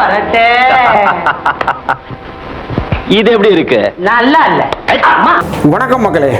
பரட்டே இது எப்படி இருக்கு? நல்லா இல்ல. அம்மா. வணக்கம் மக்களே.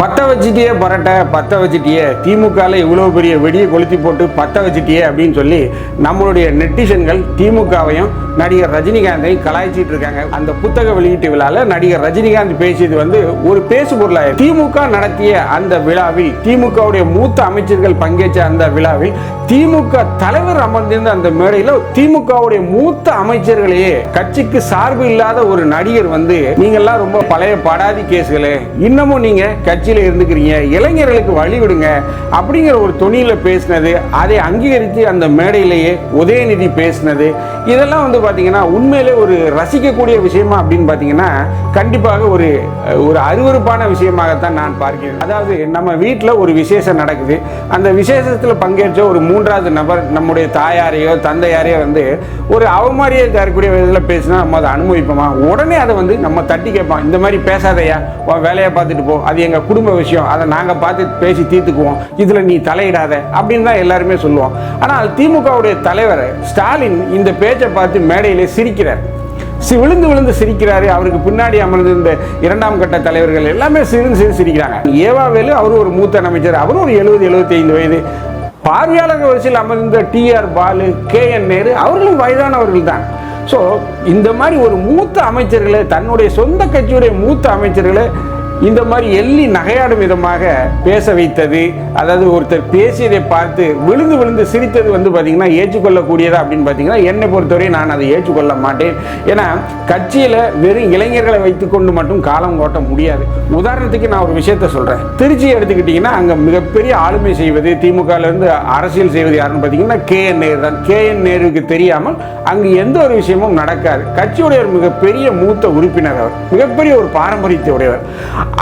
பத்த வச்சுட்டியே பரட்டை பத்த வச்சுட்டியே திமுகவில் இவ்வளோ பெரிய வெடியை கொளுத்தி போட்டு பத்த வச்சுட்டியே அப்படின்னு சொல்லி நம்மளுடைய நெட்டிசன்கள் திமுகவையும் நடிகர் ரஜினிகாந்தையும் கலாய்ச்சிட்டு இருக்காங்க. அந்த புத்தக வெளியீட்டு விழாவில் நடிகர் ரஜினிகாந்த் பேசியது வந்து ஒரு பேசு பொருளாக திமுக நடத்திய அந்த விழாவில் திமுகவுடைய மூத்த அமைச்சர்கள் பங்கேற்ற அந்த விழாவில் திமுக தலைவர் அமர்ந்திருந்த அந்த மேடையில் திமுகவுடைய மூத்த அமைச்சர்களையே கட்சிக்கு சார்பு இல்லாத ஒரு நடிகர் வந்து நீங்கள்லாம் ரொம்ப பழைய படாதி கேஸ்களே. இன்னமும் நீங்க கட்சியில் இருந்துக்கிறீங்க இளைஞர்களுக்கு வழி விடுங்க அப்படிங்கிற ஒரு தொனியில பேசினது அதை அங்கீகரித்து அந்த மேடையிலேயே உதயநிதி பேசினது இதெல்லாம் வந்து பாத்தீங்கன்னா உண்மையிலே ஒரு ரசிக்கக்கூடிய விஷயமா அப்படின்னு பார்த்தீங்கன்னா கண்டிப்பாக ஒரு ஒரு அருவருப்பான விஷயமாகத்தான் நான் பார்க்கிறேன். அதாவது நம்ம வீட்டில் ஒரு விசேஷம் நடக்குது அந்த விசேஷத்தில் பங்கேற்ற ஒரு மூன்றாவது நபர் நம்முடைய தாயாரையோ தந்தையாரையோ வந்து ஒரு அவமாரியை தரக்கூடிய விதத்தில் பேசினா நம்ம அதை அனுபவிப்போமா? உடனே அதை வந்து நம்ம தட்டி கேட்போம் இந்த மாதிரி பேசாதையா வேலையை பார்த்துட்டு போ அது எங்கள் குடும்ப விஷயம் அதை நாங்கள் பார்த்து பேசி தீர்த்துக்குவோம். இதில் நீ தலையிடாத அப்படின்னு தான் எல்லாருமே சொல்லுவோம். ஆனால் திமுகவுடைய தலைவர் ஸ்டாலின் இந்த பேச்சை பார்த்து மேடையிலே சிரிக்கிறார். சி- விழுந்து விழுந்து சிரிக்கிறாரு. அவருக்கு பின்னாடி அமர்ந்திருந்த இரண்டாம் கட்ட தலைவர்கள் எல்லாமே சிரிந்து சிரிந்து சிரிக்கிறாங்க. ஏவாவேலு அவரும் ஒரு மூத்த அமைச்சர் அவரும் ஒரு எழுபது எழுபத்தி ஐந்து வயது. பார்வையாளர் வரிசையில் அமர்ந்த T R Balu K N Nehru அவர்களும் வயதானவர்கள் தான். ஸோ இந்த மாதிரி ஒரு மூத்த அமைச்சர்களை தன்னுடைய சொந்த கட்சியுடைய மூத்த அமைச்சர்களை இந்த மாதிரி எள்ளி நகையாடும் விதமாக பேச வைத்தது அதாவது ஒருத்தர் பேசியதை பார்த்து விழுந்து விழுந்து சிரித்தது வந்து பார்த்தீங்கன்னா ஏற்றுக்கொள்ளக்கூடியதா அப்படின்னு பார்த்தீங்கன்னா என்னை பொறுத்தவரை நான் அதை ஏற்றுக்கொள்ள மாட்டேன். ஏன்னா கட்சியில் வெறும் இளைஞர்களை வைத்துக்கொண்டு மட்டும் காலம் ஓட்ட முடியாது. உதாரணத்துக்கு நான் ஒரு விஷயத்த சொல்கிறேன் திருச்சி எடுத்துக்கிட்டிங்கன்னா அங்கே மிகப்பெரிய ஆளுமை செய்வது திமுகலேருந்து அரசியல் செய்வது யாருன்னு பார்த்தீங்கன்னா கே. என். நேரு தான். கே. என். நேருவுக்கு தெரியாமல் அங்கு எந்த ஒரு விஷயமும் நடக்காது. கட்சியுடைய ஒரு மிகப்பெரிய மூத்த உறுப்பினர் அவர் மிகப்பெரிய ஒரு பாரம்பரியத்தை உடையவர்.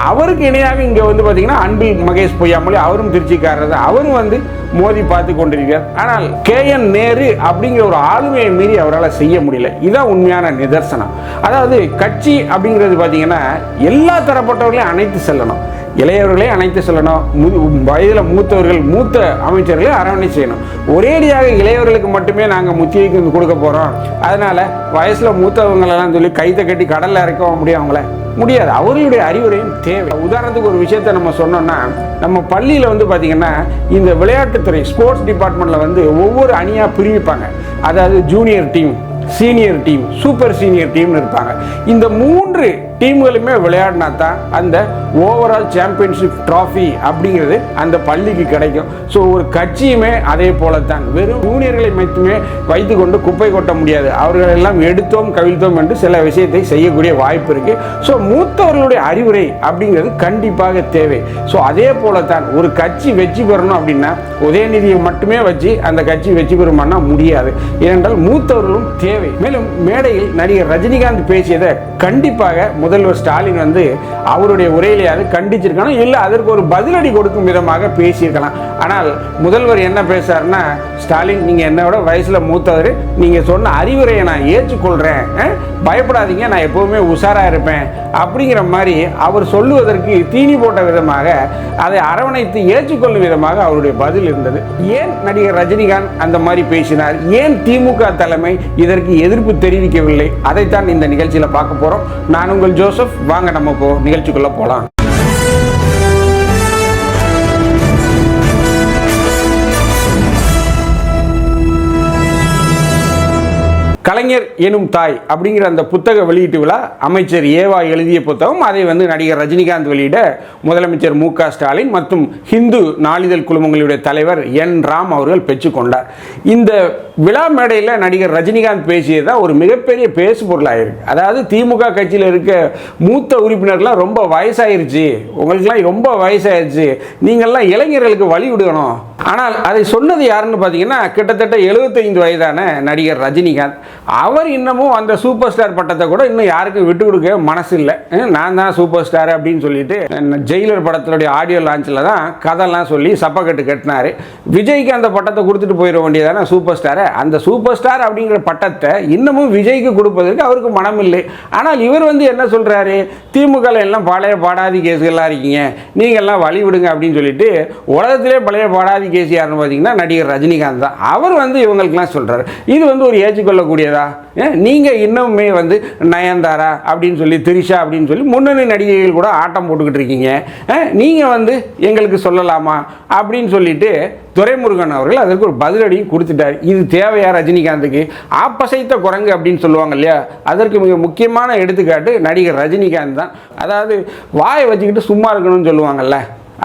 அவருக்கு இணையாக இங்கே வந்து பார்த்தீங்கன்னா அன்பில் மகேஷ் பொய்யாமொழி அவரும் திருச்சிக்காரர் தான். அவரும் வந்து மோதி பார்த்து கொண்டிருக்கிறார். ஆனால் கே என் நேரு அப்படிங்கிற ஒரு ஆளுமையை மீறி அவரால் செய்ய முடியல. இதுதான் உண்மையான நிதர்சனம். அதாவது கட்சி அப்படிங்கிறது பார்த்தீங்கன்னா எல்லா தரப்பட்டவர்களையும் அணைத்து செல்லணும். இளையவர்களே அணைத்து செல்லணும். வயதில் மூத்தவர்கள் மூத்த அமைச்சர்களை அரவணை செய்யணும். ஒரேடியாக இளையவர்களுக்கு மட்டுமே நாங்கள் முத்தியைக்கு கொடுக்க போகிறோம் அதனால் வயசில் மூத்தவங்களெல்லாம் சொல்லி கைத்தை கட்டி கடலில் இறக்க முடியும் அவங்கள. முடியாது. அவர்களுடைய அறிவுரையும் தேவை. உதாரணத்துக்கு ஒரு விஷயத்த நம்ம சொன்னோம்னா நம்ம பள்ளியில் வந்து பார்த்திங்கன்னா இந்த விளையாட்டுத்துறை ஸ்போர்ட்ஸ் டிபார்ட்மெண்ட்டில் வந்து ஒவ்வொரு அணியாக பிரிவிப்பாங்க. அதாவது junior team senior team super senior டீம்னு இருப்பாங்க. இந்த மூன்று டீம்களுமே விளையாடினா தான் அந்த ஓவரால் சாம்பியன்ஷிப் ட்ராஃபி அப்படிங்கிறது அந்த பள்ளிக்கு கிடைக்கும். ஸோ ஒரு கட்சியுமே அதே போல தான் வெறும் ஜூனியர்களை மட்டுமே வைத்துக்கொண்டு குப்பை கொட்ட முடியாது. அவர்கள் எல்லாம் எடுத்தோம் கவிழ்த்தோம் என்று சில விஷயத்தை செய்யக்கூடிய வாய்ப்பு இருக்கு. ஸோ மூத்தவர்களுடைய அறிவுரை அப்படிங்கிறது கண்டிப்பாக தேவை. ஸோ அதே போல தான் ஒரு கட்சி வெற்றி பெறணும் அப்படின்னா உதயநிதியை மட்டுமே வச்சு அந்த கட்சி வெற்றி பெறுமானா முடியாது. ஏனென்றால் மூத்தவர்களும் தேவை. மேலும் மேடையில் நடிகர் ரஜினிகாந்த் பேசியதை கண்டிப்பாக முதல்வர் ஸ்டாலின் வந்து அவருடைய உரையிலேயாவது கண்டிச்சிருக்கணும் இல்லை அதற்கு ஒரு பதிலடி கொடுக்கும் விதமாக பேசியிருக்கலாம். ஆனால் முதல்வர் என்ன பேசுறாருன்னா ஸ்டாலின் நீங்கள் என்னோட வயசில் மூத்தவர். நீங்கள் சொன்ன அறிவுரையை நான் ஏற்றுக்கொள்கிறேன் பயப்படாதீங்க நான் எப்போவுமே உஷாராக இருப்பேன். அப்படிங்கிற மாதிரி அவர் சொல்லுவதற்கு தீனி போட்ட விதமாக அதை அரவணைத்து ஏற்றுக்கொள்ளும் விதமாக அவருடைய பதில் இருந்தது. ஏன் நடிகர் ரஜினிகாந்த் அந்த மாதிரி பேசினார்? ஏன் திமுக தலைமை இதற்கு எதிர்ப்பு தெரிவிக்கவில்லை? அதைத்தான் இந்த நிகழ்ச்சியில் பார்க்க போகிறோம் நான் உங்கள் ஜோசப் வாங்க நம்ம இப்போ நிகழ்ச்சிக்குள்ளே போகலாம் கலைஞர் எனும் தாய் அப்படிங்கிற அந்த புத்தக வெளியீட்டு விழா அமைச்சர் ஏவா எழுதிய புத்தகம். அதை வந்து நடிகர் ரஜினிகாந்த் வெளியிட முதலமைச்சர் மு ஸ்டாலின் மற்றும் ஹிந்து நாளிதழ் குழுமங்களுடைய தலைவர் என் ராம் அவர்கள் பெற்றுக்கொண்டார் இந்த விழா மேடையில் நடிகர் ரஜினிகாந்த் பேசியது தான் ஒரு மிகப்பெரிய பேசு பொருளாயிருக்கு. அதாவது திமுக கட்சியில் இருக்க மூத்த உறுப்பினர்லாம் ரொம்ப வயசாயிருச்சு. உங்களுக்குலாம் ரொம்ப வயசாயிருச்சு. நீங்கள்லாம் இளைஞர்களுக்கு வழி விடணும் ஆனால் அதை சொன்னது யாருன்னு பார்த்தீங்கன்னா கிட்டத்தட்ட 75 வயதான நடிகர் ரஜினிகாந்த். அவர் இன்னமும் அந்த சூப்பர் ஸ்டார் பட்டத்தை கூட இன்னும் யாருக்கும் விட்டு கொடுக்க மனசு இல்லை நான் தான் சூப்பர் ஸ்டார் அப்படின்னு சொல்லிட்டு ஜெயிலர் படத்தினுடைய ஆடியோ லான்ச்சில் தான் கதைலாம் சொல்லி சப்பக்கட்டு கட்டினாரு. விஜய்க்கு அந்த பட்டத்தை கொடுத்துட்டு போயிட வேண்டியதானே சூப்பர் ஸ்டாரை அந்த சூப்பர் ஸ்டார் அப்படிங்கிற பட்டத்தை இன்னமும் விஜய்க்கு கொடுப்பதற்கு அவருக்கு மனம் இல்லை ஆனால் இவர் வந்து என்ன சொல்கிறாரு திமுக எல்லாம் பழைய பாடாதி கேஸுகள்லாம் இருக்கீங்க. நீங்கள்லாம் வழி விடுங்க அப்படின்னு சொல்லிட்டு உலகத்திலே பழைய பாடாதி கேஸ் யாருன்னு பார்த்தீங்கன்னா நடிகர் ரஜினிகாந்த் தான். அவர் வந்து இவங்களுக்கெல்லாம் சொல்கிறார் இது வந்து ஒரு ஏற்றுக்கொள்ளக்கூடியது? முடியாதா நீங்கள் இன்னுமே வந்து நயன்தாரா அப்படின்னு சொல்லி திரிஷா அப்படின்னு சொல்லி முன்னணி நடிகைகள் கூட ஆட்டம் போட்டுக்கிட்டு இருக்கீங்க. நீங்கள் வந்து எங்களுக்கு சொல்லலாமா? அப்படின்னு சொல்லிட்டு துரைமுருகன் அவர்கள் அதற்கு ஒரு பதிலடியும் கொடுத்துட்டார். இது தேவையா ரஜினிகாந்துக்கு? ஆப்பசைத்த குரங்கு அப்படின்னு சொல்லுவாங்க இல்லையா? அதற்கு மிக முக்கியமான எடுத்துக்காட்டு நடிகர் ரஜினிகாந்த் தான். அதாவது வாயை வச்சுக்கிட்டு சும்மா இருக்கணும்னு சொல்லுவாங்கல்ல.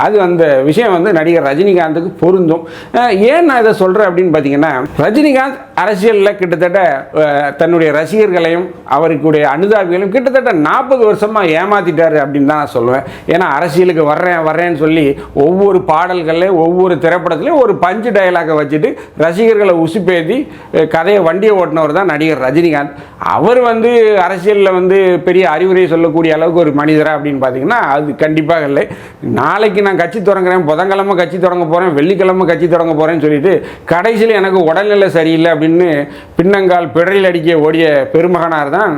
அது அந்த விஷயம் வந்து நடிகர் ரஜினிகாந்துக்கு பொருந்தும். ஏன் நான் இதை சொல்கிறேன் அப்படின்னு பார்த்தீங்கன்னா ரஜினிகாந்த் அரசியலில் கிட்டத்தட்ட தன்னுடைய ரசிகர்களையும் அவருக்குடைய அனுதாபிகளையும் கிட்டத்தட்ட நாற்பது வருஷமாக ஏமாத்திட்டார் அப்படின்னு தான் நான் சொல்லுவேன். ஏன்னா அரசியலுக்கு வர்றேன் வர்றேன்னு சொல்லி ஒவ்வொரு பாடல்கள்லையும் ஒவ்வொரு திரைப்படத்துலையும் ஒரு பஞ்சு டயலாகை வச்சுட்டு ரசிகர்களை உசுப்பேதி கதையை வண்டியை ஓட்டினவர் தான் நடிகர் ரஜினிகாந்த். அவர் வந்து அரசியலில் வந்து பெரிய அறிவுரை சொல்லக்கூடிய அளவுக்கு ஒரு மனிதரா அப்படின்னு பார்த்தீங்கன்னா அது கண்டிப்பாக இல்லை. நாளைக்கு நான் கட்சி தொடங்குறேன் புதன்கிழமை கட்சி தொடங்க போகிறேன் வெள்ளிக்கிழமை கட்சி தொடங்க போகிறேன்னு சொல்லிட்டு கடைசியில் எனக்கு உடல்நிலை சரியில்லை அப்படின்னு பின்னங்கால் பிடரில் அடிக்க ஓடிய பெருமகனார் தான்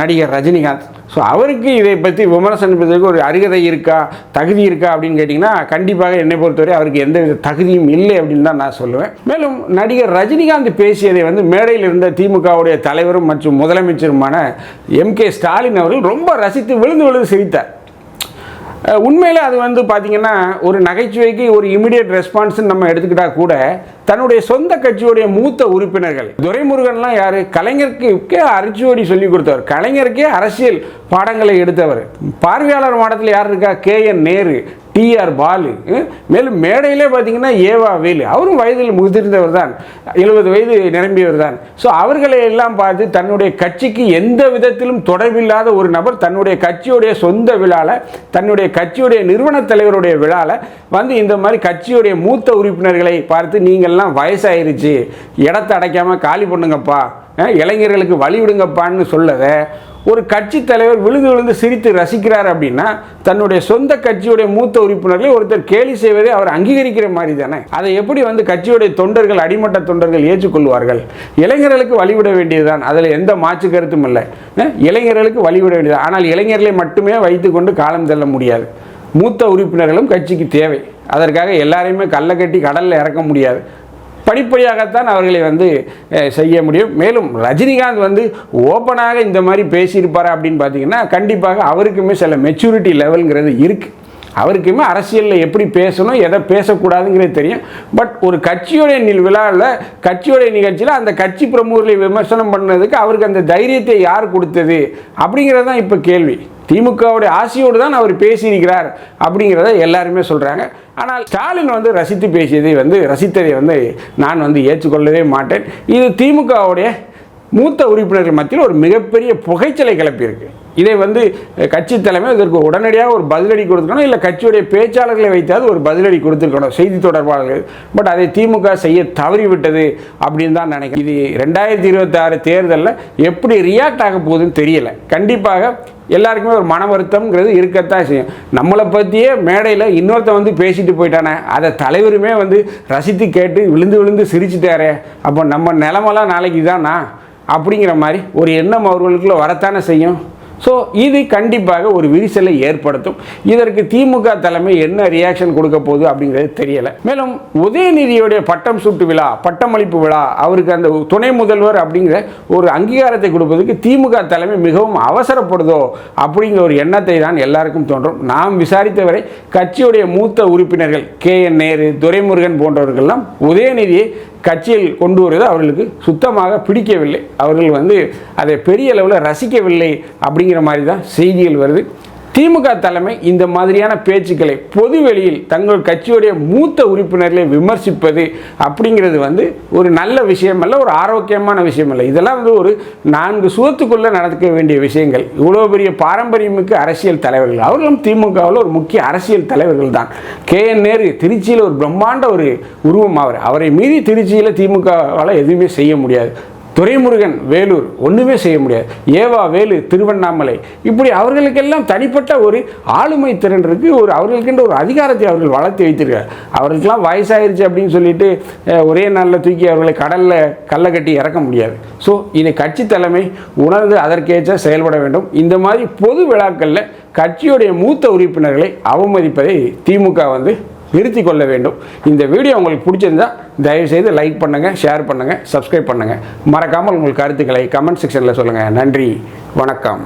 நடிகர் ரஜினிகாந்த். ஸோ அவருக்கு இதை பற்றி விமர்சனிப்பதற்கு ஒரு அருகதை இருக்கா தகுதி இருக்கா அப்படின்னு கேட்டிங்கன்னா கண்டிப்பாக என்னை பொறுத்தவரை அவருக்கு எந்த வித தகுதியும் இல்லை அப்படின்னு தான் நான் சொல்லுவேன். மேலும் நடிகர் ரஜினிகாந்த் பேசியதை வந்து மேடையில் இருந்த திமுகவுடைய தலைவரும் மற்றும் முதலமைச்சருமான எம் கே ஸ்டாலின் அவர்கள் ரொம்ப ரசித்து விழுந்து விழுந்து சிரித்தார். உண்மையில் அது வந்து பார்த்தீங்கன்னா ஒரு நகைச்சுவைக்கு ஒரு இமிடியட் ரெஸ்பான்ஸ் நம்ம எடுத்துக்கிட்டா கூட தன்னுடைய சொந்த கட்சியுடைய மூத்த உறுப்பினர்கள். துரைமுருகன்லாம் யாரு? கலைஞருக்கு அரிச்சுவடி சொல்லி கொடுத்தவர். கலைஞருக்கே அரசியல் பாடங்களை எடுத்தவர். பார்வையாளர் மாடத்தில் யார் இருக்கா? K N Nehru. T R Balu மேலும் மேடையிலே பார்த்தீங்கன்னா ஏவா வேலு. அவரும் வயதில் முதிர்ந்தவர் தான் எழுபது வயது நிரம்பியவர் தான் ஸோ அவர்களை எல்லாம் பார்த்து தன்னுடைய கட்சிக்கு எந்த விதத்திலும் தொடர்பில்லாத ஒரு நபர் தன்னுடைய கட்சியுடைய சொந்த விழாவில் தன்னுடைய கட்சியுடைய நிறுவன தலைவருடைய விழாவில் வந்து இந்த மாதிரி கட்சியுடைய மூத்த உறுப்பினர்களை பார்த்து நீங்கள்லாம் வயசாயிருச்சு. இடத்த அடைக்காமல் காலி பண்ணுங்கப்பா. இளைஞர்களுக்கு வழி விடுங்கப்பான்னு சொல்லதை ஒரு கட்சி தலைவர் விழுந்து விழுந்து சிரித்து ரசிக்கிறார் அப்படின்னா தன்னுடைய சொந்த கட்சியுடைய மூத்த உறுப்பினர்களை ஒருத்தர் கேலி செய்வதை அவர் அங்கீகரிக்கிற மாதிரி தானே? அதை எப்படி வந்து கட்சியுடைய தொண்டர்கள் அடிமட்ட தொண்டர்கள் ஏற்றுக்கொள்வார்கள்? இளைஞர்களுக்கு வழிவிட வேண்டியதுதான். அதில் எந்த மாற்று கருத்தும் இல்லை. இளைஞர்களுக்கு வழிவிட வேண்டியது. ஆனால் இளைஞர்களை மட்டுமே வைத்துக்கொண்டு காலம் தள்ள முடியாது. மூத்த உறுப்பினர்களும் கட்சிக்கு தேவை. அதற்காக எல்லாரையுமே கல்லை கட்டி கடலில் இறக்க முடியாது. படிப்படியாகத்தான் அவர்களை வந்து செய்ய முடியும். மேலும் ரஜினிகாந்த் வந்து ஓப்பனாக இந்த மாதிரி பேசியிருப்பார் அப்படின்னு பார்த்தீங்கன்னா கண்டிப்பாக அவருக்குமே சில மெச்சூரிட்டி லெவலுங்கிறது இருக்குது அவருக்குமே அரசியலில் எப்படி பேசணும் எதை பேசக்கூடாதுங்கிறது தெரியும். பட் ஒரு கட்சியுடைய நில் விழாவில் கட்சியுடைய நிகழ்ச்சியில் அந்த கட்சி பிரமுகர்களை விமர்சனம் பண்ணதுக்கு அவருக்கு அந்த தைரியத்தை யார் கொடுத்தது அப்படிங்கிறது தான் இப்போ கேள்வி. திமுகவுடைய ஆசையோடு தான் அவர் பேசியிருக்கிறார் அப்படிங்கிறத எல்லாருமே சொல்கிறாங்க ஆனால் ஸ்டாலின் வந்து ரசித்து பேசியதை வந்து ரசித்ததை வந்து நான் வந்து ஏற்றுக்கொள்ளவே மாட்டேன். இது திமுகவுடைய மூத்த உறுப்பினர்கள் மத்தியில் ஒரு மிகப்பெரிய புகைச்சலை கிளப்பியிருக்கு. இதை வந்து கட்சி தலைமை இதற்கு உடனடியாக ஒரு பதிலடி கொடுத்துக்கணும் இல்லை கட்சியுடைய பேச்சாளர்களை வைத்தாவது ஒரு பதிலடி கொடுத்துருக்கணும். செய்தி தொடர்பாளர்கள். பட் அதை திமுக செய்ய தவறிவிட்டது அப்படின்னு தான் நினைக்கிறேன். இது ரெண்டாயிரத்தி இருபத்தாறு தேர்தலில் எப்படி ரியாக்ட் ஆக போகுதுன்னு தெரியலை. கண்டிப்பாக எல்லாருக்குமே ஒரு மன வருத்தம்ங்கிறது இருக்கத்தான் செய்யும். நம்மளை பற்றியே மேடையில் இன்னொருத்தன் வந்து பேசிட்டு போயிட்டானே அதை தலைவருமே வந்து ரசித்து கேட்டு விழுந்து விழுந்து சிரிச்சுட்டாரே. அப்போ நம்ம நிலமெல்லாம் நாளைக்கு தானா அப்படிங்கிற மாதிரி ஒரு எண்ணம் அவர்களுக்குள்ளே வரத்தானே செய்யும். ஸோ இது கண்டிப்பாக ஒரு விரிசலை ஏற்படுத்தும். இதற்கு திமுக தலைமை என்ன ரியாக்ஷன் கொடுக்க போகுது அப்படிங்கிறது தெரியலை. மேலும் உதயநிதியுடைய பட்டம் சூட்டு விழா பட்டமளிப்பு விழா அவருக்கு அந்த துணை முதல்வர் அப்படிங்கிற ஒரு அங்கீகாரத்தை கொடுப்பதற்கு திமுக தலைமை மிகவும் அவசரப்படுதோ அப்படிங்கிற ஒரு எண்ணத்தை தான் எல்லாருக்கும் தோன்றும். நாம் விசாரித்தவரை கட்சியுடைய மூத்த உறுப்பினர்கள் கே என் நேரு துரைமுருகன் போன்றவர்கள்லாம் உதயநிதியை கட்சியில் கொண்டு வருவது அவர்களுக்கு சுத்தமாக பிடிக்கவில்லை. அவர்கள் வந்து அதை பெரிய அளவில் ரசிக்கவில்லை அப்படிங்கிற மாதிரி தான் செய்திகள் வருது. திமுக தலைமை இந்த மாதிரியான பேச்சுக்களை பொது வெளியில் தங்கள் கட்சியுடைய மூத்த உறுப்பினர்களை விமர்சிப்பது அப்படிங்கிறது வந்து ஒரு நல்ல விஷயம் அல்ல ஒரு ஆரோக்கியமான விஷயம் அல்ல. இதெல்லாம் வந்து ஒரு நான்கு சுவத்துக்குள்ளே நடக்க வேண்டிய விஷயங்கள். இவ்வளோ பெரிய பாரம்பரியமிக்க அரசியல் தலைவர்கள். அவர்களும் திமுகவில் ஒரு முக்கிய அரசியல் தலைவர்கள் தான். கே. என். நேரு திருச்சியில் ஒரு பிரம்மாண்ட ஒரு உருவம் அவர். அவரை மீறி திருச்சியில் திமுகவால் எதுவுமே செய்ய முடியாது. துரைமுருகன் வேலூர் ஒன்றுமே செய்ய முடியாது. ஏவா வேலு திருவண்ணாமலை. இப்படி அவர்களுக்கெல்லாம் தனிப்பட்ட ஒரு ஆளுமை திறன் இருக்குது ஒரு அவர்களுக்கென்ற ஒரு அதிகாரத்தை அவர்கள் வளர்த்து வைத்திருக்கார். அவர்களுக்கெல்லாம் வயசாயிருச்சு அப்படின்னு சொல்லிட்டு ஒரே நாளில் தூக்கி அவர்களை கடலில் கல்லை கட்டி இறக்க முடியாது. ஸோ இதை கட்சி தலைமை உணர்ந்து அதற்கேற்ற செயல்பட வேண்டும். இந்த மாதிரி பொது விழாக்களில் கட்சியுடைய மூத்த உறுப்பினர்களை அவமதிப்பதை திமுக வந்து நிறுத்தி கொள்ள வேண்டும் இந்த வீடியோ உங்களுக்கு பிடிச்சிருந்தா தயவுசெய்து லைக் பண்ணுங்கள் ஷேர் பண்ணுங்கள் சப்ஸ்கிரைப் பண்ணுங்கள் மறக்காமல் உங்கள் கருத்துக்களை கமெண்ட் செக்ஷனில் சொல்லுங்கள் நன்றி வணக்கம்.